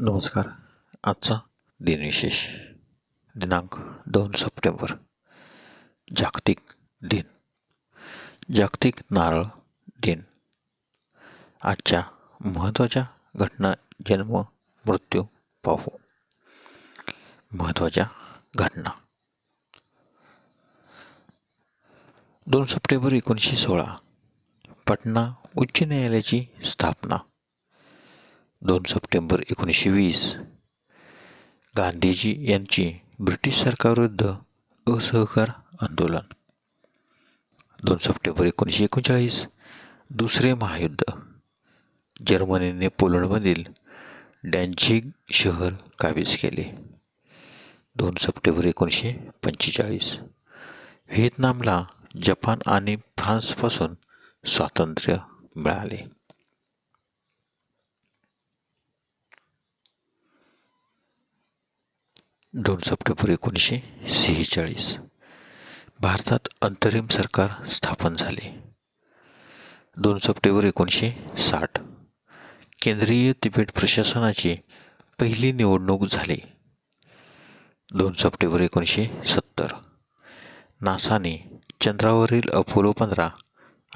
नमस्कार. आजचा दिनविशेष दिनांक दोन सप्टेंबर. जागतिक दिन. जागतिक नारळ दिन. आजच्या महत्त्वाच्या घटना जन्म मृत्यू पाहू. महत्त्वाच्या घटना. दोन सप्टेंबर एकोणीसशे सोळा. पटना उच्च न्यायालयाची स्थापना. दोन सप्टेंबर एकोणीसशे वीस. गांधीजी यांची ब्रिटिश सरकारविरुद्ध असहकार आंदोलन. दोन सप्टेंबर एकोणीसशे एकोणचाळीस दुसरे महायुद्ध. जर्मनीने पोलंडमधील डॅन्झिग शहर काबीज केले. दोन सप्टेंबर एकोणीसशे पंचेचाळीस व्हिएतनामला जपान आणि फ्रान्सपासून स्वातंत्र्य मिळाले. दोन सप्टेंबर एकोणीसशे सेहेचाळीस. भारतात अंतरिम सरकार स्थापन झाले. दोन सप्टेंबर एकोणीसशे साठ. केंद्रीय तिबेट प्रशासनाची पहिली निवडणूक झाली. दोन सप्टेंबर एकोणीसशे सत्तर. नासाने चंद्रावरील अपोलो पंधरा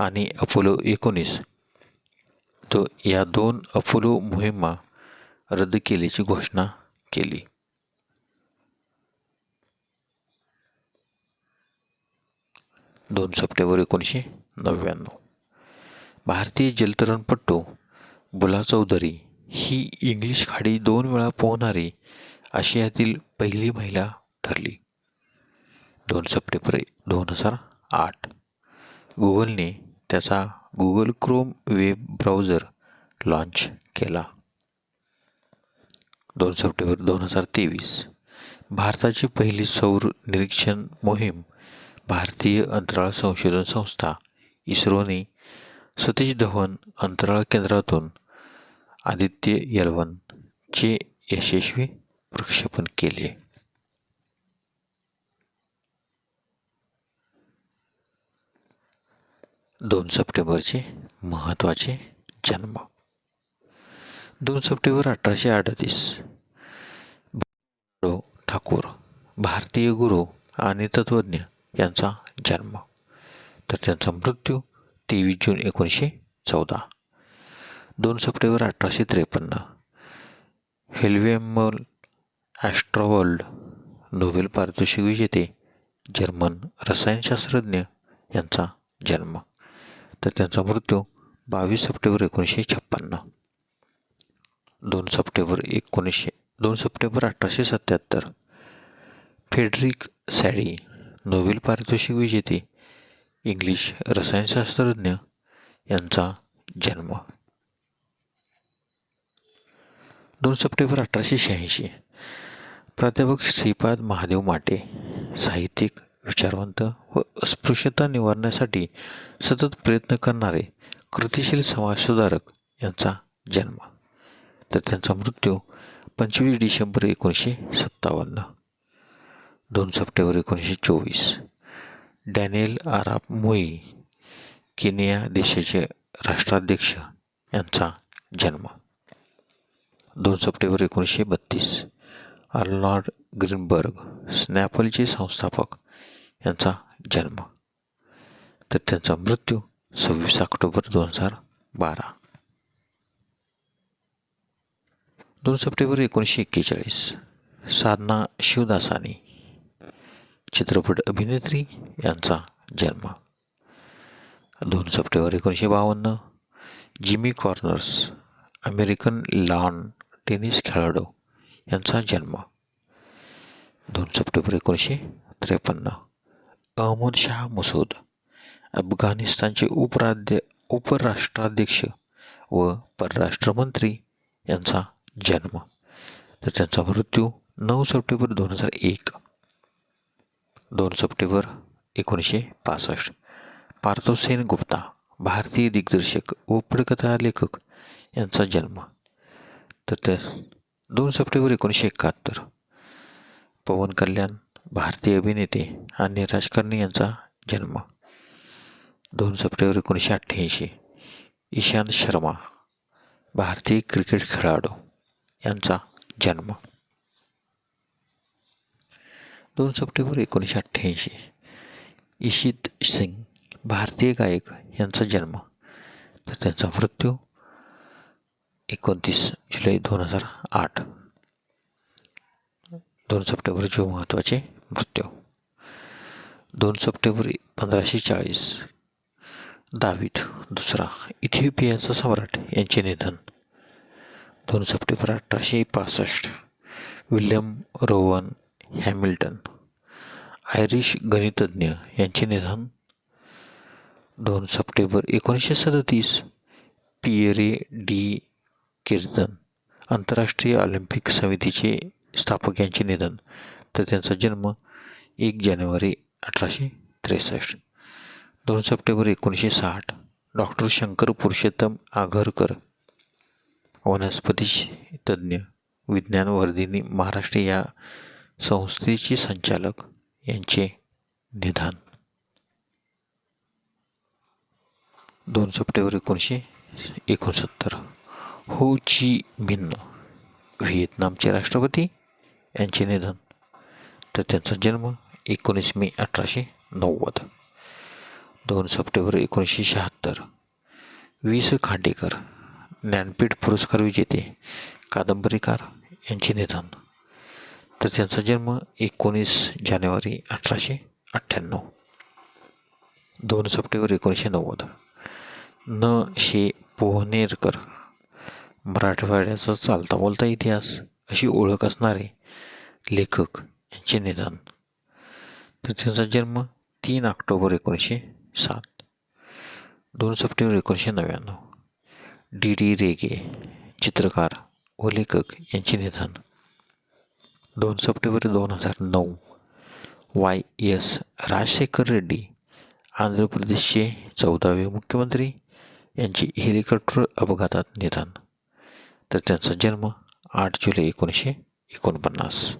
आणि अपोलो एकोणीस तो या दोन अपोलो मोहिमा रद्द केल्याची घोषणा केली. दोन सप्टेंबर एकोणीसशे नव्याण्णव. भारतीय जलतरणपटू बुला चौधरी ही इंग्लिश खाडी दोन वेळा पोहणारी आशियातील पहिली महिला ठरली. दोन सप्टेंबर दोन हजार आठ. गुगलने त्याचा Google Chrome web browser launch केला. दोन सप्टेंबर दोन हजार तेवीस. भारताची पहिली सौर निरीक्षण मोहीम भारतीय अंतराळ संशोधन संस्था इस्रोने सतीश धवन अंतराळ केंद्रातून आदित्य चे यशस्वी प्रक्षेपण केले. दोन सप्टेंबरचे महत्त्वाचे जन्म. दोन सप्टेंबर अठराशे अडतीस. ठाकूर भारतीय गुरु आणि तत्त्वज्ञ यांचा जन्म. तर त्यांचा मृत्यू तेवीस जून एकोणीसशे चौदा. दोन सप्टेंबर अठराशे त्रेपन्न. हेल्वेमल ॲस्ट्रोवर्ल्ड नोबेल पारितोषिक विजेते जर्मन रसायनशास्त्रज्ञ यांचा जन्म. तर त्यांचा मृत्यू बावीस सप्टेंबर एकोणीसशे छप्पन्न. दोन सप्टेंबर एकोणीसशे दोन सप्टेंबर अठराशे सत्याहत्तर. फेडरिक सॅडी नोबेल पारितोषिक विजेते इंग्लिश रसायनशास्त्रज्ञ यांचा जन्म. दोन सप्टेंबर अठराशे शहाऐंशी प्राध्यापक श्रीपाद महादेव माटे साहित्यिक विचारवंत व अस्पृश्यता निवारण्यासाठी सतत प्रयत्न करणारे कृतिशील समाजसुधारक यांचा जन्म. तर त्यांचा मृत्यू पंचवीस डिसेंबर एकोणीसशे सत्तावन्न. दोन सप्टेंबर एकोणीसशे चोवीस. डॅनियल आराप मोई केनिया देशाचे राष्ट्राध्यक्ष यांचा जन्म. दोन सप्टेंबर एकोणीसशे बत्तीस. अर्नॉल्ड ग्रीनबर्ग स्नॅपलचे संस्थापक यांचा जन्म. तर त्यांचा मृत्यू सव्वीस ऑक्टोबर दोन हजार बारा. दोन सप्टेंबर एकोणीसशे एक्केचाळीस. साधना शिवदासानी चित्रपट अभिनेत्री यांचा जन्म दोन सप्टेंबर एकोणीसशे बावन्न Jimmy Connors American lawn tennis खेळाडू यांचा जन्म दोन सप्टेंबर एकोणीसशे त्रेपन्न अहमद शाह मसूद अफगाणिस्तानचे उपराध्य उपराष्ट्राध्यक्ष व परराष्ट्रमंत्री यांचा जन्म. तर त्यांचा मृत्यू नऊ सप्टेंबर दोन हजार एक दोन सप्टेंबर एकोणीसशे पासष्ट. पार्थोसेन गुप्ता भारतीय दिग्दर्शक व पटकथा लेखक यांचा जन्म. तर त्या दोन सप्टेंबर एकोणीसशे एकाहत्तर. पवन कल्याण भारतीय अभिनेते आणि राजकारणी यांचा जन्म. दोन सप्टेंबर एकोणीसशे अठ्ठ्याऐंशी. ईशांत शर्मा भारतीय क्रिकेट खेळाडू यांचा जन्म. दोन सप्टेंबर एकोणीसशे अठ्ठ्याऐंशी. इशित सिंग भारतीय गायक यांचा जन्म. तर त्यांचा मृत्यू एकोणतीस जुलै दोन हजार आठ. दोन सप्टेंबरचे महत्त्वाचे मृत्यू. दोन सप्टेंबर पंधराशे चाळीस दावीद दुसरा इथिओपियाचा सम्राट यांचे निधन. दोन सप्टेंबर अठराशे पासष्ट विल्यम रोवन हॅमिल्टन आयरिश गणितज्ञ यांचे निधन दोन सप्टेंबर एकोणीसशे सदतीस पियरे डी किर्तन आंतरराष्ट्रीय ऑलिम्पिक समितीचे स्थापक यांचे निधन. तर त्यांचा जन्म एक जानेवारी अठराशे त्रेसष्ट दोन सप्टेंबर एकोणीसशे साठ डॉक्टर शंकर पुरुषोत्तम आघरकर वनस्पती तज्ज्ञ विज्ञान वर्धिनी महाराष्ट्र या संस्थेचे संचालक यांचे निधन. दोन सप्टेंबर एकोणीसशे एकोणसत्तर. हो ची मिन्न व्हिएतनामचे राष्ट्रपती यांचे निधन. तर त्यांचा जन्म एकोणीस मे अठराशे नव्वद. दोन सप्टेंबर एकोणीसशे शहात्तर. वी स. खांडेकर ज्ञानपीठ पुरस्कार विजेते कादंबरीकार यांचे निधन. तर त्यांचा जन्म एकोणीस जानेवारी अठराशे अठ्ठ्याण्णव. दोन सप्टेंबर एकोणीसशे नव्वद. न शे पोहनेरकर. मराठवाड्याचा चालता बोलता इतिहास अशी ओळख असणारे लेखक यांचे निधन. तर त्यांचा जन्म तीन ऑक्टोबर एकोणीसशे सात. दोन सप्टेंबर एकोणीसशे नव्याण्णव. डी डी रेगे चित्रकार व लेखक यांचे निधन. दोन सप्टेंबर दोन हजार नऊ. वाय. एस. राजशेखर रेड्डी आंध्र प्रदेशचे चौदावे मुख्यमंत्री यांचे हेलिकॉप्टर अपघातात निधन. तर त्यांचा जन्म आठ जुलै एकोणीसशे एकोणपन्नास.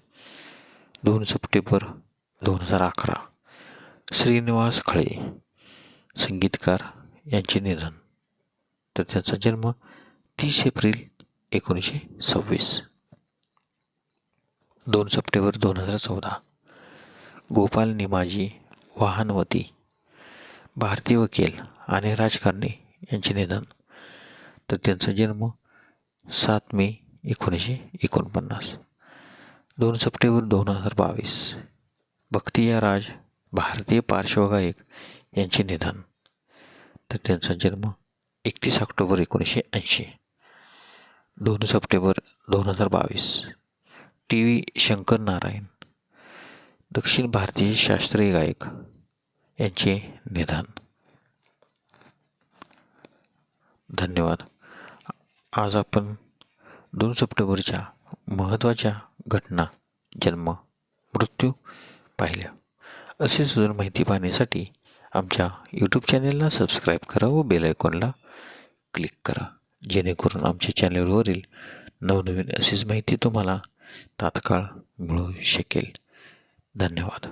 दोन सप्टेंबर दोन हजार अकरा. श्रीनिवास खळे संगीतकार यांचे निधन. तर त्यांचा जन्म तीस एप्रिल एकोणीसशे सव्वीस. दोन सप्टेंबर दोन हजार चौदा. गोपाल निमाजी वाहनवती भारतीय वकील आणि राजकारणी यांचे निधन. तर त्यांचा जन्म सात मे एकोणीसशे एकोणपन्नास. दोन सप्टेंबर दोन हजार बावीस. भक्तिया राज भारतीय पार्श्वगायक यांचे निधन. तर त्यांचा जन्म एकतीस ऑक्टोबर एकोणीसशे ऐंशी. दोन सप्टेंबर दोन हजार बावीस. टी व्ही शंकर नारायण दक्षिण भारतीय शास्त्रीय गायक यांचे निधन. धन्यवाद. आज आपण दोन सप्टेंबरच्या महत्त्वाच्या घटना जन्म मृत्यू पाहिल्या. असेच जर माहिती पाहण्यासाठी आमच्या यूट्यूब चॅनेलला सबस्क्राईब करा व बेल आयकॉनला क्लिक करा. जेणेकरून आमच्या चॅनेलवरील नवनवीन अशीच माहिती तुम्हाला तात्काळ मिळू शकेल. धन्यवाद.